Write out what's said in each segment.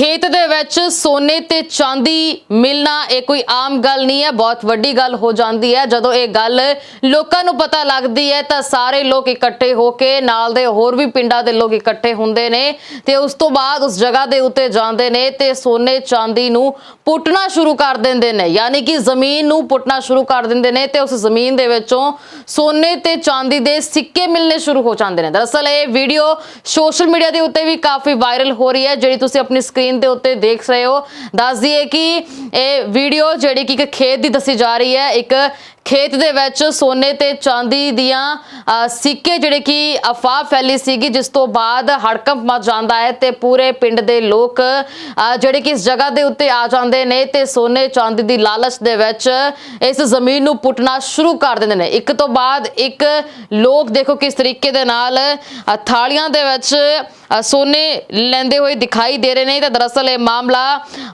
ਖੇਤ ਦੇ ਵਿੱਚ ਸੋਨੇ ਤੇ ਚਾਂਦੀ ਮਿਲਣਾ ਇਹ ਕੋਈ ਆਮ ਗੱਲ ਨਹੀਂ ਹੈ, ਬਹੁਤ ਵੱਡੀ ਗੱਲ ਹੋ ਜਾਂਦੀ ਹੈ। ਜਦੋਂ ਇਹ ਗੱਲ ਲੋਕਾਂ ਨੂੰ ਪਤਾ ਲੱਗਦੀ ਹੈ ਤਾਂ ਸਾਰੇ ਲੋਕ ਇਕੱਠੇ ਹੋ ਕੇ ਨਾਲ ਦੇ ਹੋਰ ਵੀ ਪਿੰਡਾਂ ਦੇ ਲੋਕ ਇਕੱਠੇ ਹੁੰਦੇ ਨੇ ਤੇ ਉਸ ਤੋਂ ਬਾਅਦ ਉਸ ਜਗ੍ਹਾ ਦੇ ਉੱਤੇ ਜਾਂਦੇ ਨੇ ਤੇ ਸੋਨੇ ਚਾਂਦੀ ਨੂੰ ਪੁੱਟਣਾ ਸ਼ੁਰੂ ਕਰ ਦਿੰਦੇ ਨੇ। ਯਾਨੀ ਕਿ ਜ਼ਮੀਨ ਨੂੰ ਪੁੱਟਣਾ ਸ਼ੁਰੂ ਕਰ ਦਿੰਦੇ ਨੇ ਤੇ ਉਸ ਜ਼ਮੀਨ ਦੇ ਵਿੱਚੋਂ ਸੋਨੇ ਤੇ ਚਾਂਦੀ ਦੇ ਸਿੱਕੇ ਮਿਲਣੇ ਸ਼ੁਰੂ ਹੋ ਜਾਂਦੇ ਨੇ। ਦਰਅਸਲ ਇਹ ਵੀਡੀਓ ਸੋਸ਼ਲ ਮੀਡੀਆ ਦੇ ਉੱਤੇ ਵੀ ਕਾਫੀ ਵਾਇਰਲ ਹੋ ਰਹੀ ਹੈ, ਜਿਹੜੀ ਤੁਸੀਂ ਆਪਣੀ ਸਕਰੀਨ ਦੇ ਉੱਤੇ ਦੇਖ ਰਹੇ ਹੋ। ਦੱਸ ਦਈਏ ਕਿ ਇਹ ਵੀਡੀਓ ਜਿਹੜੀ ਕਿ ਇੱਕ ਖੇਤ ਦੀ ਦੱਸੀ ਜਾ ਰਹੀ ਹੈ, ਇੱਕ ਖੇਤ ਦੇ ਵਿੱਚ ਸੋਨੇ ਤੇ ਚਾਂਦੀ ਦੀਆਂ ਅ, ਸਿੱਕੇ ਜਿਹੜੇ ਕਿ ਅਫਵਾਹ ਫੈਲੀ ਸੀਗੀ ਜਿਸ ਤੋਂ ਬਾਅਦ ਹੜਕੰਪ ਮਚ ਜਾਂਦਾ ਹੈ ਤੇ ਪੂਰੇ ਪਿੰਡ ਦੇ ਲੋਕ ਜਿਹੜੇ ਕਿ ਇਸ ਜਗ੍ਹਾ ਦੇ ਉੱਤੇ ਆ ਜਾਂਦੇ ਨੇ ਤੇ ਸੋਨੇ ਚਾਂਦੀ ਦੀ ਲਾਲਚ ਦੇ ਵਿੱਚ ਇਸ ਜ਼ਮੀਨ ਨੂੰ ਪੁੱਟਣਾ ਸ਼ੁਰੂ ਕਰ ਦਿੰਦੇ ਨੇ। ਇੱਕ ਤੋਂ ਬਾਅਦ ਇੱਕ ਲੋਕ ਦੇਖੋ ਕਿਸ ਤਰੀਕੇ ਦੇ ਨਾਲ ਥਾਲੀਆਂ ਦੇ ਵਿੱਚ ਸੋਨੇ ਲੈਂਦੇ ਹੋਏ ਦਿਖਾਈ ਦੇ ਰਹੇ ਨੇ। ਤਾਂ ਦਰਅਸਲ ਇਹ ਮਾਮਲਾ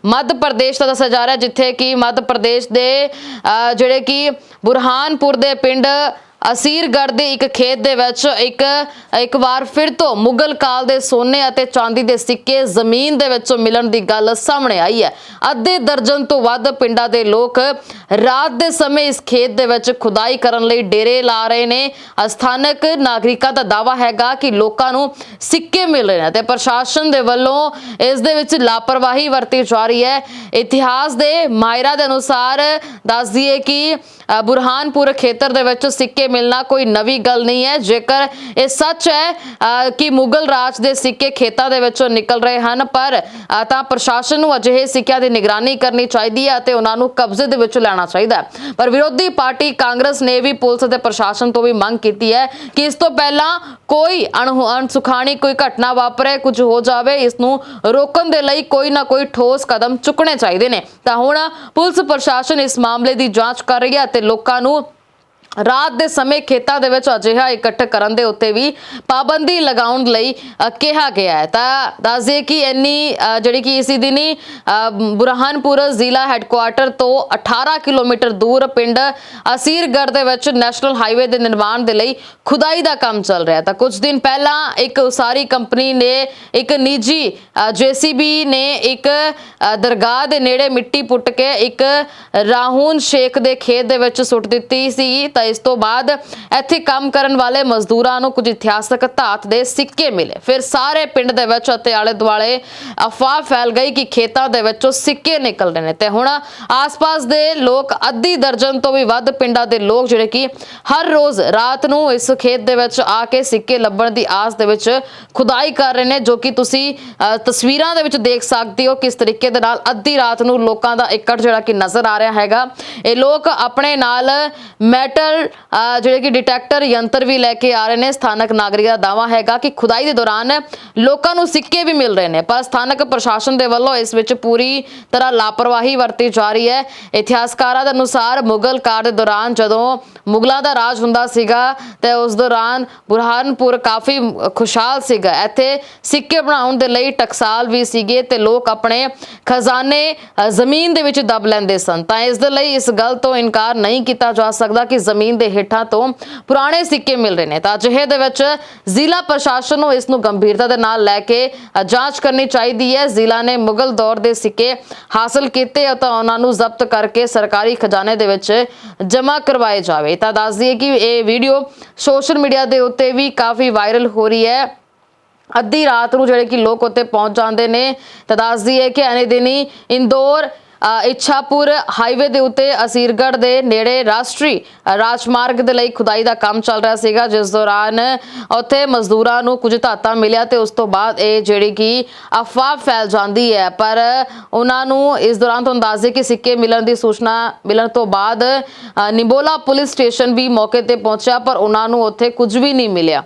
ਮੱਧ ਪ੍ਰਦੇਸ਼ ਦਾ ਦੱਸਿਆ ਜਾ ਰਿਹਾ ਜਿੱਥੇ ਕਿ ਮੱਧ ਪ੍ਰਦੇਸ਼ ਦੇ ਜਿਹੜੇ ਕਿ ਬੁਰਹਾਨਪੁਰ ਦੇ ਪਿੰਡ ਅਸੀਰਗੜ੍ਹ ਦੇ ਇੱਕ ਖੇਤ ਦੇ ਵਿੱਚ ਇੱਕ ਇੱਕ ਵਾਰ ਫਿਰ ਤੋਂ ਮੁਗਲ ਕਾਲ ਦੇ ਸੋਨੇ ਅਤੇ ਚਾਂਦੀ ਦੇ ਸਿੱਕੇ ਜ਼ਮੀਨ ਦੇ ਵਿੱਚੋਂ ਮਿਲਣ ਦੀ ਗੱਲ ਸਾਹਮਣੇ ਆਈ ਹੈ। ਅੱਧੇ ਦਰਜਨ ਤੋਂ ਵੱਧ ਪਿੰਡਾਂ ਦੇ ਲੋਕ ਰਾਤ ਦੇ ਸਮੇਂ ਇਸ ਖੇਤ ਦੇ ਵਿੱਚ ਖੁਦਾਈ ਕਰਨ ਲਈ ਡੇਰੇ ਲਾ ਰਹੇ ਨੇ। ਸਥਾਨਕ ਨਾਗਰਿਕਾਂ ਦਾ ਦਾਵਾ ਹੈਗਾ ਕਿ ਲੋਕਾਂ ਨੂੰ ਸਿੱਕੇ ਮਿਲ ਰਹੇ ਨੇ ਤੇ ਪ੍ਰਸ਼ਾਸਨ ਦੇ ਵੱਲੋਂ ਇਸ ਦੇ ਵਿੱਚ ਲਾਪਰਵਾਹੀ ਵਰਤੀ ਜਾ ਰਹੀ ਹੈ। ਇਤਿਹਾਸ ਦੇ ਮਾਹਿਰਾਂ ਦੇ ਅਨੁਸਾਰ ਦੱਸ ਦਈਏ ਕਿ ਬੁਰਹਾਨਪੁਰ ਖੇਤਰ ਦੇ ਵਿੱਚ ਸਿੱਕੇ ਮਿਲਣਾ ਕੋਈ ਨਵੀਂ ਗੱਲ ਨਹੀਂ ਹੈ। ਜੇਕਰ ਇਹ ਸੱਚ ਹੈ ਕਿ ਮੁਗਲ ਰਾਜ ਦੇ ਸਿੱਕੇ ਖੇਤਾਂ ਦੇ ਵਿੱਚੋਂ ਨਿਕਲ ਰਹੇ ਹਨ, ਪਰ ਤਾਂ ਪ੍ਰਸ਼ਾਸਨ ਨੂੰ ਅਜਿਹੇ ਸਿੱਕਿਆਂ ਦੀ ਨਿਗਰਾਨੀ ਕਰਨੀ ਚਾਹੀਦੀ ਹੈ ਅਤੇ ਉਹਨਾਂ ਨੂੰ ਕਬਜ਼ੇ ਦੇ ਵਿੱਚ ਲੈਣਾ ਚਾਹੀਦਾ ਹੈ। ਪਰ ਵਿਰੋਧੀ ਪਾਰਟੀ ਕਾਂਗਰਸ ਨੇ ਵੀ ਪੁਲਿਸ ਅਤੇ ਪ੍ਰਸ਼ਾਸਨ ਤੋਂ ਵੀ ਮੰਗ ਕੀਤੀ ਹੈ ਕਿ ਇਸ ਤੋਂ ਪਹਿਲਾਂ ਕੋਈ ਅਣਸੁਖਾਣੀ ਕੋਈ ਘਟਨਾ ਵਾਪਰੇ, ਕੁਝ ਹੋ ਜਾਵੇ, ਇਸ ਨੂੰ ਰੋਕਣ ਦੇ ਲਈ ਕੋਈ ਨਾ ਕੋਈ ਠੋਸ ਕਦਮ ਚੁੱਕਣੇ ਚਾਹੀਦੇ ਨੇ। ਤਾਂ ਹੁਣ ਪੁਲਿਸ ਪ੍ਰਸ਼ਾਸਨ ਇਸ ਮਾਮਲੇ ਦੀ ਜਾਂਚ ਕਰ ਰਹੀ ਹੈ ਅਤੇ ਲੋਕਾਂ ਨੂੰ ਰਾਤ ਦੇ ਸਮੇਂ ਖੇਤਾਂ ਦੇ ਵਿੱਚ ਅਜਿਹਾ ਇਕੱਠ ਕਰਨ ਦੇ ਉੱਤੇ ਵੀ ਪਾਬੰਦੀ ਲਗਾਉਣ ਲਈ ਕਿਹਾ ਗਿਆ ਹੈ। ਤਾਂ ਦੱਸ ਕਿ ਇੰਨੀ ਜਿਹੜੀ ਕਿ ਇਸੇ ਦਿਨੀ ਬੁਰਹਾਨਪੁਰ ਜ਼ਿਲ੍ਹਾ ਹੈੱਡਕੁਆਟਰ ਤੋਂ 18 ਕਿਲੋਮੀਟਰ ਦੂਰ ਪਿੰਡ ਅਸੀਰਗੜ੍ਹ ਦੇ ਵਿੱਚ ਨੈਸ਼ਨਲ ਹਾਈਵੇ ਦੇ ਨਿਰਮਾਣ ਦੇ ਲਈ ਖੁਦਾਈ ਦਾ ਕੰਮ ਚੱਲ ਰਿਹਾ ਤਾਂ ਕੁਝ ਦਿਨ ਪਹਿਲਾਂ ਇੱਕ ਉਸਾਰੀ ਕੰਪਨੀ ਨੇ, ਇੱਕ ਨਿੱਜੀ ਜੀਸੀਬੀ ਨੇ ਇੱਕ ਦਰਗਾਹ ਦੇ ਨੇੜੇ ਮਿੱਟੀ ਪੁੱਟ ਕੇ ਇੱਕ ਰਾਹੂਨ ਸ਼ੇਖ ਦੇ ਖੇਤ ਦੇ ਵਿੱਚ ਸੁੱਟ ਦਿੱਤੀ ਸੀ। ਤਾਂ ਇਸ ਤੋਂ ਬਾਅਦ ਇੱਥੇ ਕੰਮ ਕਰਨ ਵਾਲੇ ਮਜ਼ਦੂਰਾਂ ਨੂੰ ਕੁਝ ਇਤਿਹਾਸਕ ਧਾਤ ਦੇ ਸਿੱਕੇ ਮਿਲੇ। ਫਿਰ ਸਾਰੇ ਪਿੰਡ ਦੇ ਵਿੱਚ ਅਤੇ ਆਲੇ ਦੁਆਲੇ ਅਫਵਾਹ ਫੈਲ ਗਈ ਕਿ ਖੇਤਾਂ ਦੇ ਵਿੱਚੋਂ ਸਿੱਕੇ ਨਿਕਲ ਰਹੇ ਨੇ। ਤੇ ਹੁਣ ਆਸ-ਪਾਸ ਦੇ ਲੋਕ ਅੱਧੀ ਦਰਜਨ ਤੋਂ ਵੀ ਵੱਧ ਪਿੰਡਾਂ ਦੇ ਲੋਕ ਜਿਹੜੇ ਕਿ ਹਰ ਰੋਜ਼ ਰਾਤ ਨੂੰ ਇਸ ਖੇਤ ਦੇ ਵਿੱਚ ਆ ਕੇ ਸਿੱਕੇ ਲੱਭਣ ਦੀ ਆਸ ਦੇ ਵਿੱਚ ਖੁਦਾਈ ਕਰ ਰਹੇ ਨੇ ਜੋ ਕਿ ਤੁਸੀਂ ਅ, ਤਸਵੀਰਾਂ ਦੇ ਵਿੱਚ ਦੇਖ ਸਕਦੇ ਹੋ ਕਿਸ ਤਰੀਕੇ ਦੇ ਨਾਲ ਅੱਧੀ ਰਾਤ ਨੂੰ ਲੋਕਾਂ ਦਾ ਇਕੱਠ ਜਿਹੜਾ ਕਿ ਨਜ਼ਰ ਆ ਰਿਹਾ ਹੈਗਾ। ਇਹ ਲੋਕ ਆਪਣੇ ਨਾਲ ਮੈਟਰ ਮੈਟਲ ਜਿਹੜੇ ਕਿ ਡਿਟੈਕਟਰ ਯੰਤਰ ਵੀ ਲੈ ਕੇ ਆ ਰਹੇ ਨੇ, ਸਥਾਨਕ ਨਾਗਰਿਕਾਂ ਦਾ ਦਾਵਾ ਹੈਗਾ ਕਿ ਖੁਦਾਈ ਦੇ ਦੌਰਾਨ ਲੋਕਾਂ ਨੂੰ ਸਿੱਕੇ ਵੀ ਮਿਲ ਰਹੇ ਨੇ। ਪਰ ਸਥਾਨਕ ਪ੍ਰਸ਼ਾਸਨ ਦੇ ਵੱਲੋਂ ਇਸ ਵਿੱਚ ਪੂਰੀ ਤਰ੍ਹਾਂ ਲਾਪਰਵਾਹੀ ਵਰਤੀ ਜਾ ਰਹੀ ਹੈ। ਇਤਿਹਾਸਕਾਰਾਂ ਦੇ ਅਨੁਸਾਰ ਮੁਗਲ ਕਾਰ ਦੇ ਦੌਰਾਨ ਜਦੋਂ ਮੁਗਲਾਂ ਦਾ ਰਾਜ ਹੁੰਦਾ ਸੀਗਾ ਤੇ ਉਸ ਦੌਰਾਨ ਬੁਰਹਾਨਪੁਰ ਕਾਫੀ ਖੁਸ਼ਹਾਲ ਸੀਗਾ। ਇੱਥੇ ਸਿੱਕੇ ਬਣਾਉਣ ਦੇ ਲਈ ਟਕਸਾਲ ਵੀ ਸੀਗੇ ਤੇ ਲੋਕ ਆਪਣੇ ਖਜ਼ਾਨੇ ਜ਼ਮੀਨ ਦੇ ਵਿੱਚ ਦਬ ਲੈਂਦੇ ਸਨ। ਤਾਂ ਇਸ ਦੇ ਲਈ ਇਸ ਗੱਲ ਤੋਂ ਇਨਕਾਰ ਨਹੀਂ ਕੀਤਾ ਜਾ ਸਕਦਾ ਕਿ ਜ਼ਮੀਨ ਦੇ ਹੇਠਾਂ ਤੋਂ ਪੁਰਾਣੇ ਸਿੱਕੇ ਮਿਲ ਰਹੇ ਨੇ। ਤਾਂ ਅਜਿਹੇ ਦੇ ਵਿੱਚ ਜ਼ਿਲ੍ਹਾ ਪ੍ਰਸ਼ਾਸਨ ਨੂੰ ਇਸ ਨੂੰ ਗੰਭੀਰਤਾ ਦੇ ਨਾਲ ਲੈ ਕੇ ਜਾਂਚ ਕਰਨੀ ਚਾਹੀਦੀ ਹੈ। ਜ਼ਿਲ੍ਹਾ ਨੇ ਮੁਗਲ ਦੌਰ ਦੇ ਸਿੱਕੇ ਹਾਸਲ ਕੀਤੇ ਤਾਂ ਉਹਨਾਂ ਨੂੰ ਜ਼ਬਤ ਕਰਕੇ ਸਰਕਾਰੀ ਖਜ਼ਾਨੇ ਦੇ ਵਿੱਚ ਜਮ੍ਹਾਂ ਕਰਵਾਏ ਜਾਵੇ। ਤਾਂ ਦੱਸ ਦਈਏ ਕਿ ਇਹ ਵੀਡੀਓ ਸੋਸ਼ਲ ਮੀਡੀਆ ਦੇ ਉੱਤੇ ਵੀ ਕਾਫੀ ਵਾਇਰਲ ਹੋ ਰਹੀ ਹੈ। ਅੱਧੀ ਰਾਤ ਨੂੰ ਜਿਹੜੇ ਕਿ ਲੋਕ ਉੱਤੇ ਪਹੁੰਚ ਜਾਂਦੇ ਨੇ, ਤਾਂ ਦੱਸਦੀ ਹੈ ਕਿ ਐਨੇ ਦਿਨੀ ਇੰਦੌਰ ਇੱਛਾਪੁਰ ਹਾਈਵੇ ਦੇ ਉੱਤੇ ਅਸੀਰਗੜ੍ਹ ਦੇ ਨੇੜੇ ਰਾਸ਼ਟਰੀ ਰਾਜਮਾਰਗ ਦੇ ਲਈ ਖੁਦਾਈ ਦਾ ਕੰਮ ਚੱਲ ਰਿਹਾ ਸੀਗਾ, ਜਿਸ ਦੌਰਾਨ ਉੱਥੇ ਮਜ਼ਦੂਰਾਂ ਨੂੰ ਕੁਝ ਧਾਤਾਂ ਮਿਲਿਆ ਤੇ ਉਸ ਤੋਂ ਬਾਅਦ ਇਹ ਜਿਹੜੀ ਕਿ ਅਫਵਾਹ ਫੈਲ ਜਾਂਦੀ ਹੈ। ਪਰ ਉਹਨਾਂ ਨੂੰ ਇਸ ਦੌਰਾਨ ਤੋਂ ਅੰਦਾਜ਼ੇ ਕਿ ਸਿੱਕੇ ਮਿਲਣ ਦੀ ਸੂਚਨਾ ਮਿਲਣ ਤੋਂ ਬਾਅਦ ਨਿੰਬੋਲਾ ਪੁਲਿਸ ਸਟੇਸ਼ਨ ਵੀ ਮੌਕੇ ਤੇ ਪਹੁੰਚਿਆ, ਪਰ ਉਹਨਾਂ ਨੂੰ ਉੱਥੇ ਕੁਝ ਵੀ ਨਹੀਂ ਮਿਲਿਆ।